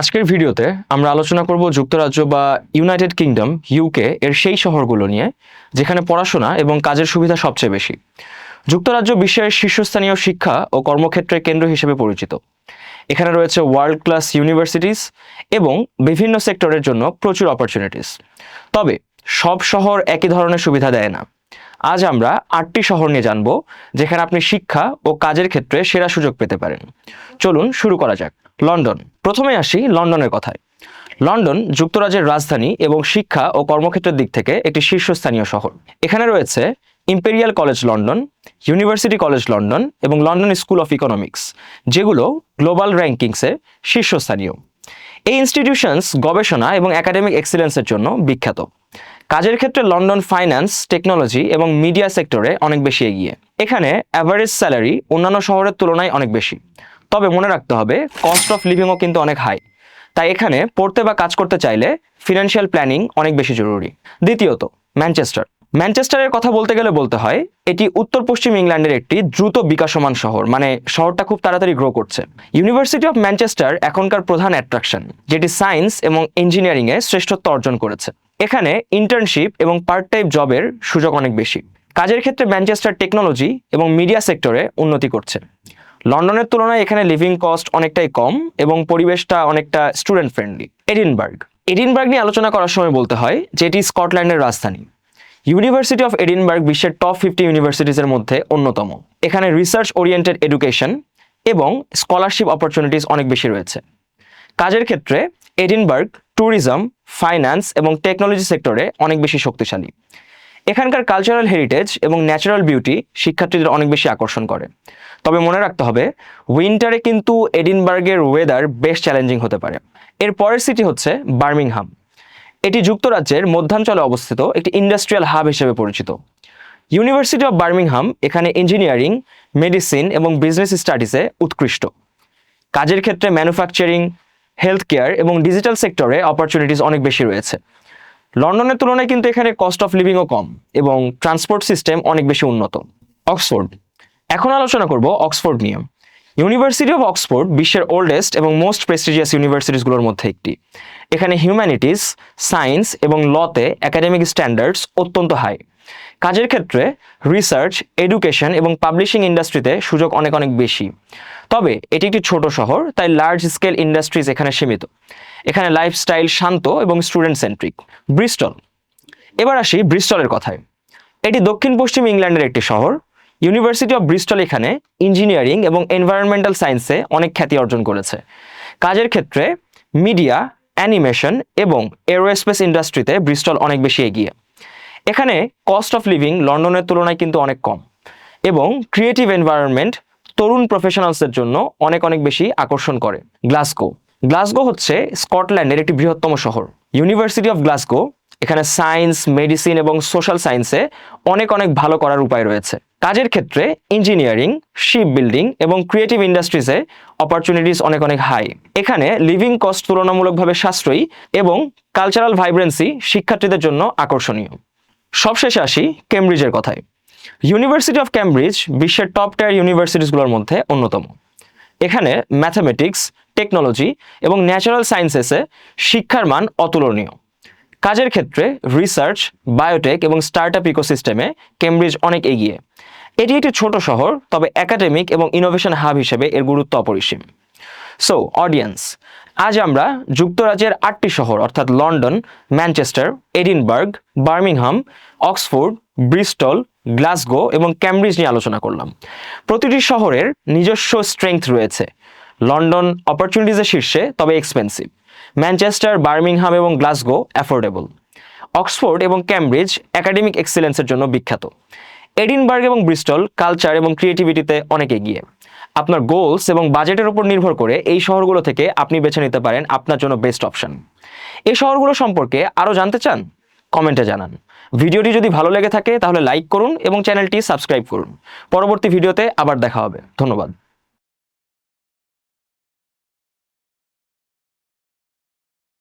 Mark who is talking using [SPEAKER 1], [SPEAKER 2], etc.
[SPEAKER 1] আজকের ভিডিওতে আমরা আলোচনা করব যুক্তরাজ্য বা ইউনাইটেড কিংডম ইউকে এর সেই শহরগুলো নিয়ে, যেখানে পড়াশোনা এবং কাজের সুবিধা সবচেয়ে বেশি। যুক্তরাজ্য বিশ্বের শীর্ষস্থানীয় শিক্ষা ও কর্মক্ষেত্রের কেন্দ্র হিসেবে পরিচিত। এখানে রয়েছে ওয়ার্ল্ড ক্লাস ইউনিভার্সিটিস এবং বিভিন্ন সেক্টরের জন্য প্রচুর অপরচুনিটিস তবে সব শহর একই ধরনের সুবিধা দেয় না। আজ আমরা আটটি শহর নিয়ে জানব, যেখানে আপনি শিক্ষা ও কাজের ক্ষেত্রে সেরা সুযোগ পেতে পারেন। চলুন শুরু করা যাক। লন্ডন। প্রথমে আসি লন্ডনের কথায়। লন্ডন যুক্তরাজ্যের রাজধানী এবং শিক্ষা ও কর্মক্ষেত্রের দিক থেকে একটি শীর্ষস্থানীয় শহর। এখানে রয়েছে Imperial college London, university college London এবং লন্ডন স্কুল অফ ইকোনমিক্স, যেগুলো গ্লোবাল র্যাঙ্কিংসে শীর্ষস্থানীয়। এই ইনস্টিটিউশনস গবেষণা এবং একাডেমিক এক্সিলেন্সের জন্য বিখ্যাত। কাজের ক্ষেত্রে লন্ডন ফাইন্যান্স, টেকনোলজি এবং মিডিয়া সেক্টরে অনেক বেশি এগিয়ে। এখানে অ্যাভারেজ স্যালারি অন্যান্য শহরের তুলনায় অনেক বেশি। তবে মনে রাখতে হবে কস্ট অফ লিভিংও কিন্তু অনেক হাই তাই এখানে পড়তে বা কাজ করতে চাইলে ফিনান্সিয়াল প্ল্যানিং অনেক বেশি জরুরি। দ্বিতীয়ত ম্যানচেস্টার ম্যানচেস্টারের কথা বলতে গেলে বলতে হয়, এটি উত্তর পশ্চিম ইংল্যান্ডের একটি দ্রুত বিকাশমান শহর। মানে শহরটা খুব তাড়াতাড়ি গ্রো করছে। ইউনিভার্সিটি অফ ম্যানচেস্টার এখনকার প্রধান অ্যাট্রাকশন যেটি সায়েন্স এবং ইঞ্জিনিয়ারিংয়ে শ্রেষ্ঠত্ব অর্জন করেছে। এখানে ইন্টার্নশিপ এবং পার্ট টাইম জবের সুযোগ অনেক বেশি। কাজের ক্ষেত্রে ম্যানচেস্টার টেকনোলজি এবং মিডিয়া সেক্টরে উন্নতি করছে। লন্ডনের তুলনায় এখানে লিভিং কস্ট অনেকটাই কম এবং পরিবেশটা অনেকটা স্টুডেন্ট ফ্রেন্ডলি এডিনবার্গ এডিনবার্গ নিয়ে আলোচনা করার সময় বলতে হয় যে এটি স্কটল্যান্ডের রাজধানী। ইউনিভার্সিটি অফ এডিনবার্গ বিশ্বের টপ ফিফটি ইউনিভার্সিটিজের মধ্যে অন্যতম। এখানে রিসার্চ ওরিয়েন্টেড এডুকেশন এবং স্কলারশিপ অপরচুনিটিস অনেক বেশি রয়েছে। কাজের ক্ষেত্রে এডিনবার্গ ট্যুরিজম, ফাইন্যান্স এবং টেকনোলজি সেক্টরে অনেক বেশি শক্তিশালী। এখানকার কালচারাল হেরিটেজ এবং ন্যাচারাল বিউটি শিক্ষার্থীদের অনেক বেশি আকর্ষণ করে। তবে মনে রাখতে হবে, উইন্টারে কিন্তু এডিনবার্গের ওয়েদার বেশ চ্যালেঞ্জিং হতে পারে। এর পরের সিটি হচ্ছে বার্মিংহাম। এটি যুক্তরাজ্যের মধ্যাঞ্চলে অবস্থিত একটি ইন্ডাস্ট্রিয়াল হাব হিসেবে পরিচিত। ইউনিভার্সিটি অফ বার্মিংহাম এখানে ইঞ্জিনিয়ারিং মেডিসিন এবং বিজনেস স্টাডিজে উৎকৃষ্ট। কাজের ক্ষেত্রে ম্যানুফ্যাকচারিং হেলথ কেয়ার এবং ডিজিটাল সেক্টরে অপরচুনিটিস অনেক বেশি রয়েছে। লন্ডনের তুলনায় কিন্তু এখানে কস্ট অফ লিভিংও কম এবং ট্রান্সপোর্ট সিস্টেম অনেক বেশি উন্নত। অক্সফোর্ড। এখন আলোচনা করব অক্সফোর্ড নিয়ে। ইউনিভার্সিটি অফ অক্সফোর্ড বিশ্বের ওল্ডেস্ট এবং মোস্ট প্রেস্টিজিয়াস ইউনিভার্সিটিসগুলোর মধ্যে একটি। এখানে হিউম্যানিটিস সায়েন্স এবং লতে একাডেমিক স্ট্যান্ডার্ডস অত্যন্ত হাই কাজের ক্ষেত্রে রিসার্চ এডুকেশন এবং পাবলিশিং ইন্ডাস্ট্রিতে সুযোগ অনেক অনেক বেশি। তবে এটি একটি ছোট শহর, তাই লার্জ স্কেল ইন্ডাস্ট্রিজ এখানে সীমিত। এখানে লাইফস্টাইল শান্ত এবং স্টুডেন্ট সেন্ট্রিক ব্রিস্টল এবার আসি ব্রিস্টলের কথায়। এটি দক্ষিণ পশ্চিম ইংল্যান্ডের একটি শহর। ইউনিভার্সিটি অফ ব্রিস্টল এখানে ইঞ্জিনিয়ারিং এবং এনভায়রনমেন্টাল সায়েন্সে অনেক খ্যাতি অর্জন করেছে। কাজের ক্ষেত্রে মিডিয়া অ্যানিমেশন এবং এরোস্পেস ইন্ডাস্ট্রিতে ব্রিস্টল অনেক বেশি এগিয়ে। এখানে কস্ট অফ লিভিং লন্ডনের তুলনায় কিন্তু অনেক কম এবং ক্রিয়েটিভ এনভায়রনমেন্ট তরুণ প্রফেশনালসদের জন্য অনেক অনেক বেশি আকর্ষণ করে। গ্লাসগো গ্লাসগো হচ্ছে স্কটল্যান্ডের একটি বৃহত্তম শহর। ইউনিভার্সিটি অফ গ্লাসগো এখানে সায়েন্স মেডিসিন এবং সোশ্যাল সায়েন্সে অনেক অনেক ভালো করার উপায় রয়েছে। কাজের ক্ষেত্রে ইঞ্জিনিয়ারিং শিপ বিল্ডিং এবং ক্রিয়েটিভ ইন্ডাস্ট্রিজে অপরচুনিটিস অনেক অনেক হাই এখানে লিভিং কস্ট তুলনামূলকভাবে সাশ্রয়ী এবং কালচারাল ভাইব্রেন্সি শিক্ষার্থীদের জন্য আকর্ষণীয়। সবশেষে আসি কেমব্রিজের কথায়। ইউনিভার্সিটি অফ ক্যামব্রিজ বিশ্বের টপ টায়ার ইউনিভার্সিটিসগুলোর মধ্যে অন্যতম। এখানে ম্যাথামেটিক্স টেকনোলজি এবং ন্যাচারাল সায়েন্সেসে শিক্ষার মান অতুলনীয়। কাজের ক্ষেত্রে রিসার্চ বায়োটেক এবং স্টার্ট আপ ইকোসিস্টেমে কেমব্রিজ অনেক এগিয়ে। এটি একটি ছোট শহর, তবে একাডেমিক এবং ইনোভেশন হাব হিসেবে এর গুরুত্ব অপরিসীম। সো অডিয়েন্স আজ আমরা যুক্তরাজ্যের আটটি শহর, অর্থাৎ London, Manchester, Edinburgh, Birmingham, Oxford, Bristol, Glasgow এবং ক্যামব্রিজ নিয়ে আলোচনা করলাম। প্রতিটি শহরের নিজস্ব স্ট্রেংথ রয়েছে। লন্ডন অপরচুনিটিজের শীর্ষে, তবে এক্সপেন্সিভ ম্যানচেস্টার, বার্মিংহাম এবং গ্লাসগো অ্যাফোর্ডেবল অক্সফোর্ড এবং ক্যামব্রিজ একাডেমিক এক্সেলেন্সের জন্য বিখ্যাত। এডিনবার্গ এবং ব্রিস্টল কালচার এবং ক্রিয়েটিভিটিতে অনেক এগিয়ে। আপনার গোলস এবং বাজেটের উপর নির্ভর করে এই শহরগুলো থেকে আপনি বেছে নিতে পারেন আপনার জন্য বেস্ট অপশন এই শহরগুলো সম্পর্কে আরও জানতে চান কমেন্টে জানান। ভিডিওটি যদি ভালো লেগে থাকে তাহলে লাইক করুন এবং চ্যানেলটি সাবস্ক্রাইব করুন। পরবর্তী ভিডিওতে আবার দেখা হবে। ধন্যবাদ।